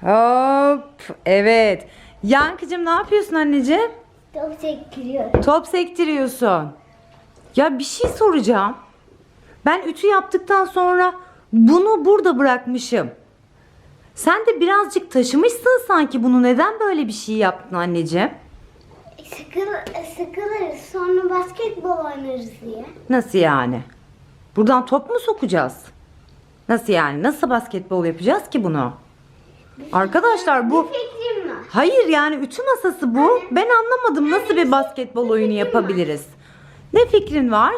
Hop. Evet. Yankıcığım ne yapıyorsun anneciğim? Top sektiriyor. Top sektiriyorsun. Ya bir şey soracağım. Ben ütü yaptıktan sonra bunu burada bırakmışım. Sen de birazcık taşımışsın sanki bunu. Neden böyle bir şey yaptın anneciğim? Sıkıl, sıkılırız sonra basketbol oynarız diye. Nasıl yani? Buradan top mu sokacağız? Nasıl yani? Nasıl basketbol yapacağız ki bunu? Arkadaşlar bu Bir fikrim var. Hayır yani ütü masası bu. Ben anlamadım nasıl bir basketbol oyunu yapabiliriz? Ne fikrin var?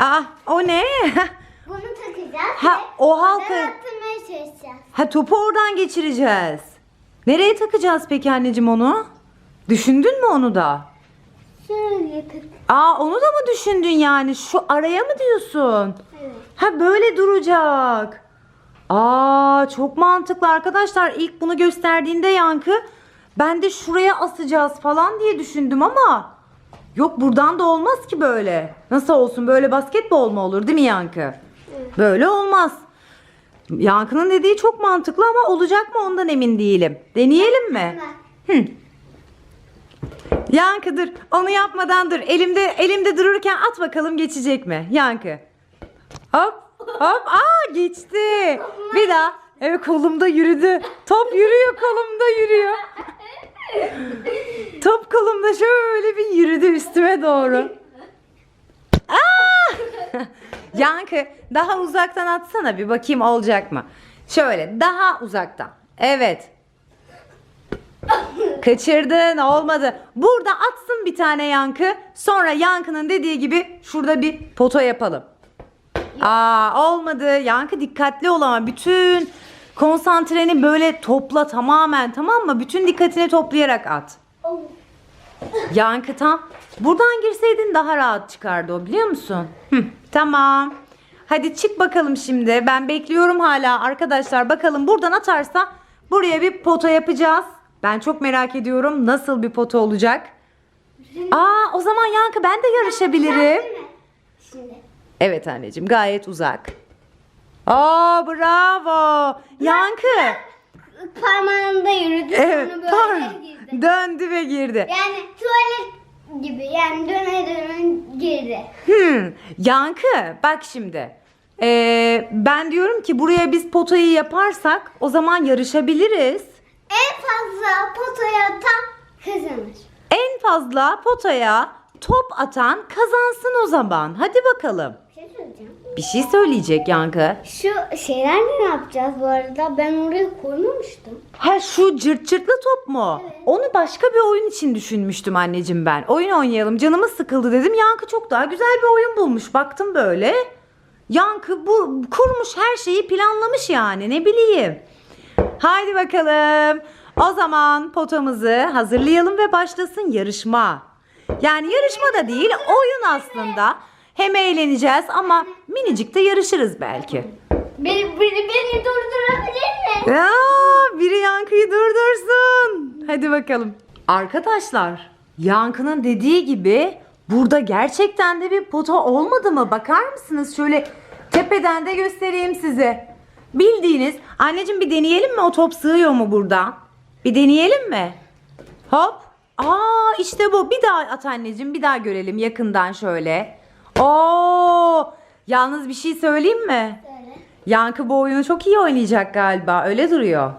Aa o ne? Bunu takacağız Ha, ve o halka- oradan attırmaya çalışacağız. Ha topu oradan geçireceğiz. Nereye takacağız peki anneciğim onu? Düşündün mü onu da? Şöyle tak. Aa onu da mı düşündün yani? Şu araya mı diyorsun? Evet. Ha böyle duracak. Aa çok mantıklı arkadaşlar. İlk bunu gösterdiğinde Yankı ben de şuraya asacağız falan diye düşündüm ama yok buradan da olmaz ki böyle. Nasıl olsun böyle basketbol mu olur değil mi Yankı? Böyle olmaz. Yankı'nın dediği çok mantıklı ama olacak mı ondan emin değilim. Deneyelim mi? Hı. Yankı dur. Onu yapmadan dur. Elimde elimde dururken at bakalım geçecek mi? Yankı. Hop hop. Aa geçti. Bir daha. Evet kolumda yürüdü. Top yürüyor kolumda yürüyor. Top kolumda şöyle bir yürüdü üstüme doğru. Aa! Yankı daha uzaktan atsana bir bakayım olacak mı? Şöyle daha uzaktan. Evet. Kaçırdın olmadı. Burada atsın bir tane yankı. Sonra yankının dediği gibi şurada bir foto yapalım. Aa olmadı. Yankı dikkatli ol ama bütün konsantreni böyle topla tamamen tamam mı? Bütün dikkatini toplayarak at. Yankı tam buradan girseydin daha rahat çıkardı o biliyor musun? Hı, tamam. Hadi çık bakalım şimdi. Ben bekliyorum hala arkadaşlar. Bakalım buradan atarsa buraya bir pota yapacağız. Ben çok merak ediyorum nasıl bir pota olacak. Aa o zaman Yankı ben de yarışabilirim. Evet anneciğim gayet uzak. Aa bravo. Yankı. Parmağında yürüdü Evet. sonra par- böyle girdi. Döndü ve girdi. Yani tuvalet gibi yani döne döne girdi. Hmm, Yankı bak şimdi. Ee, ben diyorum ki buraya biz potayı yaparsak o zaman yarışabiliriz. En fazla potaya atan kazanır. En fazla potaya top atan kazansın o zaman. Hadi bakalım. Bir şey söyleyeceğim. Bir şey söyleyecek Yankı. Şu şeyler ne yapacağız bu arada? Ben oraya koymamıştım. Ha şu cırt cırtlı top mu? Evet. Onu başka bir oyun için düşünmüştüm anneciğim ben. Oyun oynayalım canımız sıkıldı dedim. Yankı çok daha güzel bir oyun bulmuş. Baktım böyle. Yankı bu kurmuş her şeyi planlamış yani ne bileyim. Haydi bakalım. O zaman potamızı hazırlayalım ve başlasın yarışma. Yani yarışma da değil oyun aslında. Hem eğleneceğiz ama minicik de yarışırız belki. Beni, beni, beni durdurabilir mi? Ya biri Yankı'yı durdursun. Hadi bakalım. Arkadaşlar Yankı'nın dediği gibi burada gerçekten de bir pota olmadı mı? Bakar mısınız? Şöyle tepeden de göstereyim size. Bildiğiniz anneciğim bir deneyelim mi o top sığıyor mu burada? Bir deneyelim mi? Hop. Aa işte bu. Bir daha at anneciğim. Bir daha görelim yakından şöyle. Oo! Yalnız bir şey söyleyeyim mi? Böyle. Yankı bu oyunu çok iyi oynayacak galiba. Öyle duruyor.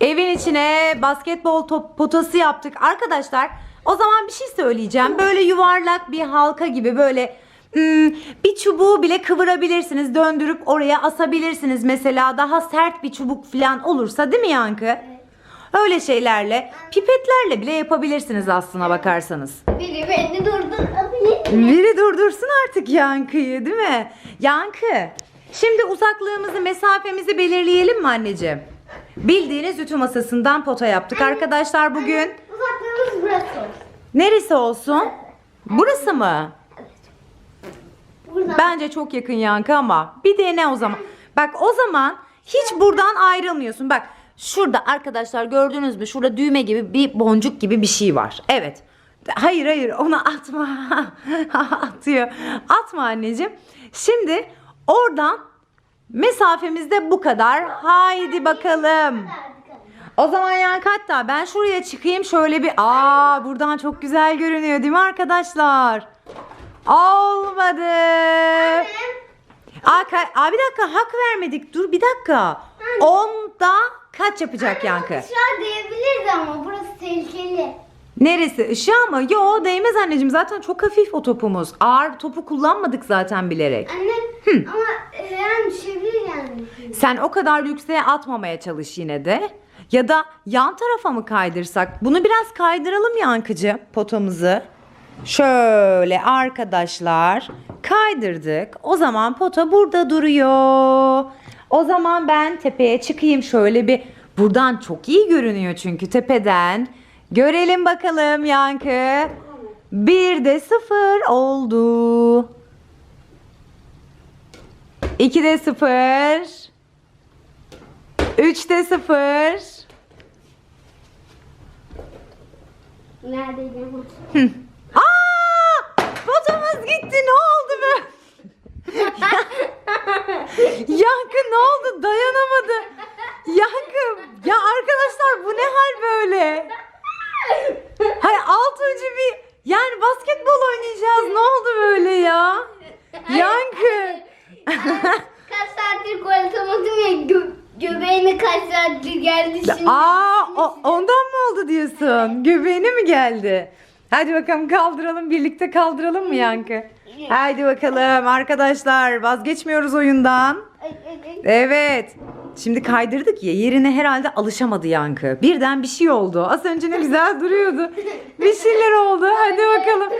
Evin içine basketbol top potası yaptık. Arkadaşlar o zaman bir şey söyleyeceğim. Böyle yuvarlak bir halka gibi böyle hmm, bir çubuğu bile kıvırabilirsiniz. Döndürüp oraya asabilirsiniz. Mesela daha sert bir çubuk falan olursa değil mi Yankı? Öyle şeylerle pipetlerle bile yapabilirsiniz aslına bakarsanız. Biri beni mi? Biri durdursun artık Yankı'yı değil mi? Yankı. Şimdi uzaklığımızı, mesafemizi belirleyelim mi anneciğim? Bildiğiniz ütü masasından pota yaptık arkadaşlar bugün. Uzaklığımız burası olsun. Neresi olsun? Burası mı? Buradan. Bence çok yakın Yankı ama bir dene o zaman. Bak o zaman hiç buradan ayrılmıyorsun. Bak şurada arkadaşlar gördünüz mü? Şurada düğme gibi bir boncuk gibi bir şey var. Evet. Hayır hayır onu atma. Atıyor. Atma anneciğim. Şimdi oradan Mesafemiz de bu kadar. Haydi bakalım. O zaman Yankı hatta ben şuraya çıkayım şöyle bir aa buradan çok güzel görünüyor değil mi arkadaşlar? Olmadı. Aa, aa, bir dakika hak vermedik. Dur bir dakika. Onda kaç yapacak Yankı? Aşağı diyebiliriz ama burası. Neresi? Işığa mı? Yo değmez anneciğim. Zaten çok hafif o topumuz. Ağır topu kullanmadık zaten bilerek. Anne ama e, yani düşebilir yani. Sen o kadar yükseğe atmamaya çalış yine de. Ya da yan tarafa mı kaydırsak? Bunu biraz kaydıralım yankıcı potamızı. Şöyle arkadaşlar kaydırdık. O zaman pota burada duruyor. O zaman ben tepeye çıkayım şöyle bir. Buradan çok iyi görünüyor çünkü tepeden. Görelim bakalım yankı. Bir de sıfır oldu. İki de sıfır. Üçte sıfır. Neredeydi? Aa! Fotomuz gitti. Ne oldu be? Yankı ne oldu? Dayanamadı. Yankı. Ya arkadaşlar bu ne hal böyle? Hayır alt ucu bir yani basketbol oynayacağız. Ne oldu böyle ya? Yankı. Kaç saattir gol atamadım ya gö- göbeğine kaç saattir geldi şimdi. Aa o- ondan mı oldu diyorsun? Göbeğine mi geldi? Hadi bakalım kaldıralım birlikte kaldıralım mı Yankı? Haydi bakalım arkadaşlar vazgeçmiyoruz oyundan. Evet. Şimdi kaydırdık ya yerine herhalde alışamadı Yankı. Birden bir şey oldu. Az önce ne güzel duruyordu. Bir şeyler oldu. Hadi bakalım.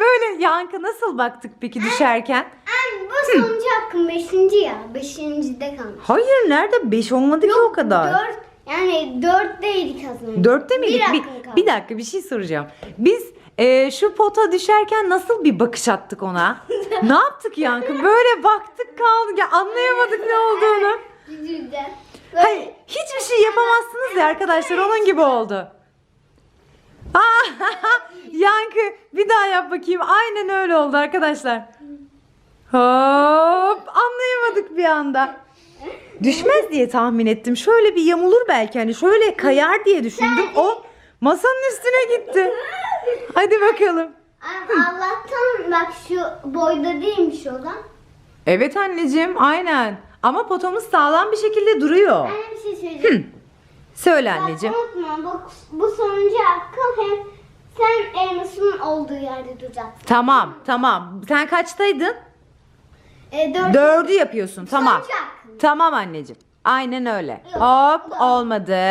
Böyle Yankı nasıl baktık peki düşerken? Ay, bu sonuncu hakkım beşinci ya. Beşincide kalmış. Hayır nerede? 5 olmadı ki o kadar. Dört, yani dörtteydik önce. Dörtte miydik? Bir Bir, hakkım kaldı. bir dakika bir şey soracağım. Biz e, şu pota düşerken nasıl bir bakış attık ona? ne yaptık Yankı? Böyle baktık kaldık ya anlayamadık ne olduğunu. Güzel. Hayır hiçbir şey yapamazsınız ya arkadaşlar onun gibi oldu. Aa, Yankı bir daha yap bakayım. Aynen öyle oldu arkadaşlar. Hop anlayamadık bir anda. Düşmez diye tahmin ettim. Şöyle bir yamulur belki hani şöyle kayar diye düşündüm. O masanın üstüne gitti. Hadi bakalım. Allah'tan bak şu boyda değilmiş o da. Evet anneciğim aynen. Ama potomuz sağlam bir şekilde duruyor. Ben bir şey söyleyeceğim. Söyle Bak, anneciğim. unutma bu, bu sonuncu hakkım hem sen elmasının olduğu yerde duracaksın. Tamam tamam. Sen kaçtaydın? E, dört. Dördü yapıyorsun tamam. Sonuncu. Tamam anneciğim. Aynen öyle. Yok, Hop da- olmadı.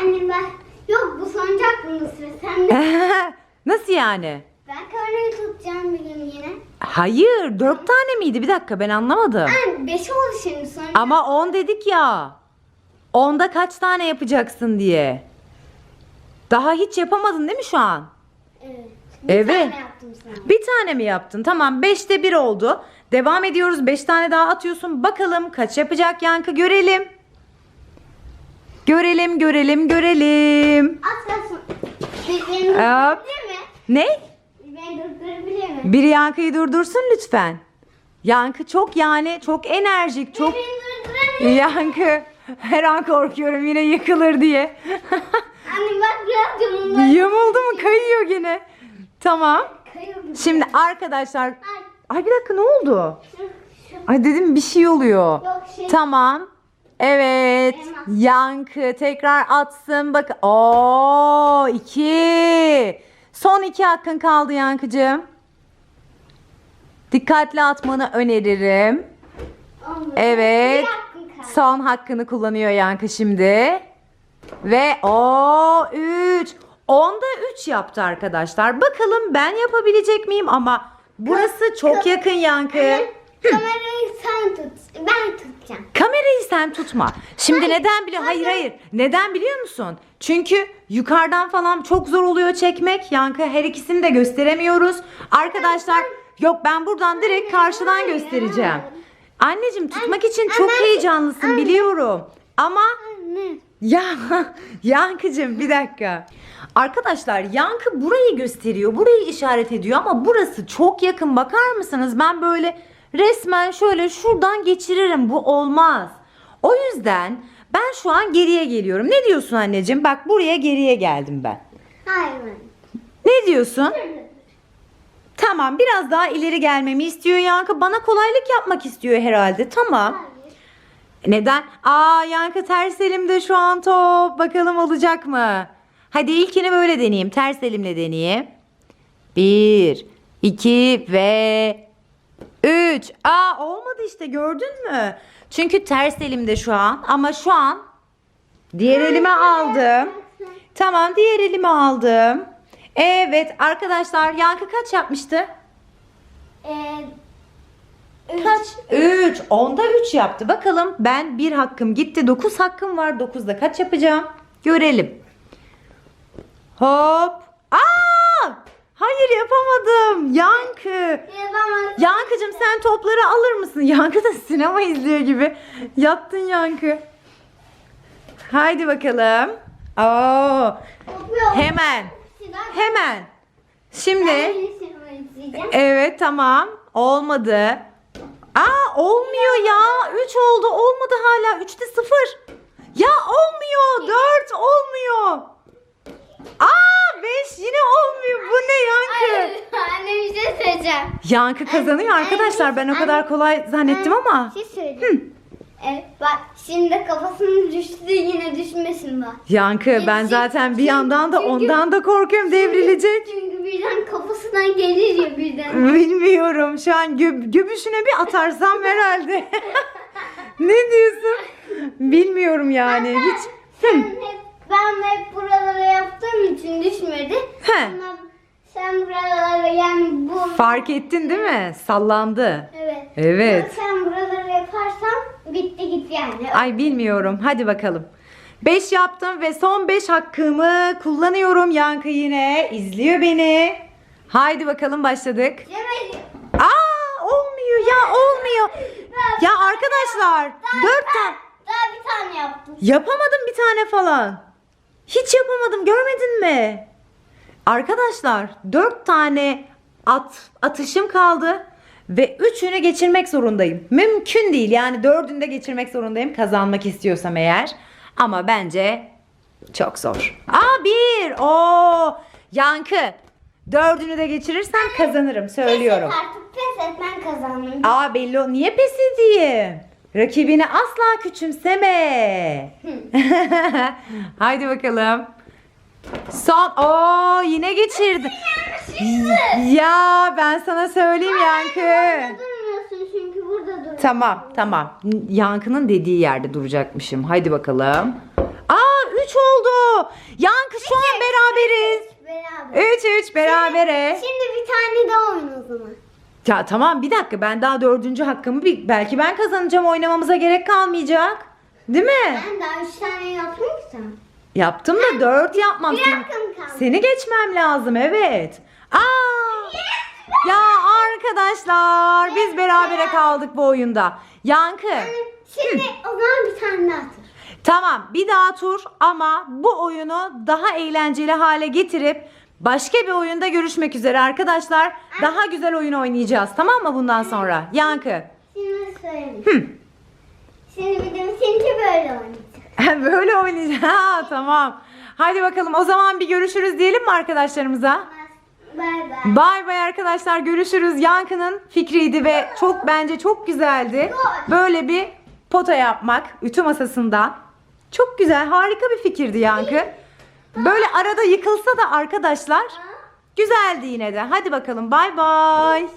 Annem ben yok bu sonuncu hakkımda sıra sende. Nasıl yani? Ben kamerayı tutacağım bir gün yine. Hayır dört tane miydi? Bir dakika ben anlamadım. Ben beş oldu şimdi sonra. Ama on dedik ya. Onda kaç tane yapacaksın diye. Daha hiç yapamadın değil mi şu an? Evet. Bir Evet. tane yaptım sana. Bir tane mi yaptın? Tamam 5'te 1 oldu. Devam ediyoruz. 5 tane daha atıyorsun. Bakalım kaç yapacak Yankı görelim. Görelim görelim görelim. Az kalsın. Bir- Beni Hop. mi? Ne? Durdurabilir mi? Bir Yankı'yı durdursun lütfen. Yankı çok yani çok enerjik çok? Yankı her an korkuyorum yine yıkılır diye. Anne bak biraz yumulma. Yamuldu mu kayıyor gene. Tamam. Kayıyor. Şimdi arkadaşlar Ay, ay bir dakika ne oldu? Ay dedim bir şey oluyor. Yok şey. Tamam. Evet. Yankı tekrar atsın. Bak. Oo iki. Son iki hakkın kaldı Yankıcığım. Dikkatli atmanı öneririm. Evet. Son hakkını kullanıyor Yankı şimdi. Ve o 3. Onda 3 yaptı arkadaşlar. Bakalım ben yapabilecek miyim ama burası çok yakın Yankı. Kamerayı sen tut. Ben tutacağım. Kamerayı sen tutma. Şimdi neden biliyor? Hayır hayır. Neden biliyor musun? Çünkü yukarıdan falan çok zor oluyor çekmek. Yankı her ikisini de gösteremiyoruz. Arkadaşlar yok ben buradan direkt karşıdan göstereceğim. Anneciğim tutmak için çok heyecanlısın biliyorum. Ama ya Yankıcığım bir dakika. Arkadaşlar Yankı burayı gösteriyor. Burayı işaret ediyor ama burası çok yakın. Bakar mısınız? Ben böyle resmen şöyle şuradan geçiririm. Bu olmaz. O yüzden ben şu an geriye geliyorum. Ne diyorsun anneciğim? Bak buraya geriye geldim ben. Hayır. Ne diyorsun? Tamam biraz daha ileri gelmemi istiyor Yankı. Bana kolaylık yapmak istiyor herhalde. Tamam. Hayır. Neden? Aa Yankı ters elimde şu an top. Bakalım olacak mı? Hadi ilkini böyle deneyeyim. Ters elimle deneyeyim. Bir, iki ve üç. Aa olmadı işte gördün mü? Çünkü ters elimde şu an. Ama şu an diğer elime aldım. Tamam diğer elime aldım. Evet arkadaşlar Yankı kaç yapmıştı? Ee, Kaç? 3. Onda 3 yaptı. Bakalım ben bir hakkım gitti. 9 hakkım var. 9'da kaç yapacağım? Görelim. Hop. Hayır yapamadım. Yankı. Yapamazsın. Yankıcığım sen topları alır mısın? Yankı da sinema izliyor gibi. Yaptın Yankı. Haydi bakalım. Oo, hemen. Hemen. Şimdi. Evet tamam. Olmadı. Aa olmuyor ya. 3 oldu. Olmadı hala. 3'te 0. Ya olmuyor. 4 olmuyor. Aa 5 yine olmuyor. Bu ne Yankı? Anne bir şey söyleyeceğim. Yankı kazanıyor arkadaşlar. Ben o kadar kolay zannettim Anne, ama. Bir şey söyleyeceğim. Evet, bak şimdi kafasının düştü yine düşmesin bak. Yankı ben Çünkü- zaten bir yandan da çünkü- ondan da korkuyorum devrilecek. Çünkü birden kafasından gelir ya birden. Bilmiyorum. Şu an gö- göbüşüne bir atarsam herhalde. ne diyorsun? Bilmiyorum yani. Hiç. Sen hep, ben hep buralara yaptığım için düşmedi. He. Ama sen buralara yani bu... Fark ettin değil mi? Sallandı. Evet. Evet. Ama sen buraları yaparsan bitti gitti yani. Ay bilmiyorum. Hadi bakalım. 5 yaptım ve son 5 hakkımı kullanıyorum. Yankı yine izliyor beni. Haydi bakalım başladık. Cemil, Aa olmuyor ya olmuyor. Ya arkadaşlar 4 tane Daha bir tane yaptım. yapamadım bir tane falan. Hiç yapamadım görmedin mi? Arkadaşlar 4 tane at atışım kaldı ve üçünü geçirmek zorundayım. Mümkün değil yani dördünü de geçirmek zorundayım kazanmak istiyorsam eğer. Ama bence çok zor. Aa bir. Oo yankı. Dördünü de geçirirsem kazanırım söylüyorum. Pes et artık pes et ben kazandım. Aa belli o. Niye pes edeyim? Rakibini asla küçümseme. Haydi bakalım. Son. Oo yine geçirdi. Ya ben sana söyleyeyim Yankı. Durmuyorsun çünkü burada. Tamam tamam. Yankı'nın dediği yerde duracakmışım. Haydi bakalım. Aa 3 oldu. Yankı şu an beraberiz. Beraber. 3 3 berabere. Şimdi bir tane daha oyun o zaman. Ya tamam bir dakika ben daha dördüncü hakkımı bir, belki ben kazanacağım oynamamıza gerek kalmayacak. Değil mi? Ben daha üç tane sen. Yaptım da dört yapmam. Bir Seni- hakkım kaldı. Seni geçmem lazım evet. Aa! Ya arkadaşlar biz berabere kaldık bu oyunda. Yankı. Şimdi o zaman bir tane daha atır. Tamam bir daha tur ama bu oyunu daha eğlenceli hale getirip başka bir oyunda görüşmek üzere arkadaşlar. Daha güzel oyun oynayacağız tamam mı bundan sonra? Yankı. Şimdi söyleyeyim. Şimdi bir de seninki böyle oynayacak. Böyle oynayacağız. Ha, tamam. Hadi bakalım o zaman bir görüşürüz diyelim mi arkadaşlarımıza? Bay bay. Bay bay arkadaşlar görüşürüz. Yankı'nın fikriydi ve çok bence çok güzeldi. Böyle bir pota yapmak ütü masasından. Çok güzel harika bir fikirdi Yankı. Böyle arada yıkılsa da arkadaşlar güzeldi yine de. Hadi bakalım bay bay.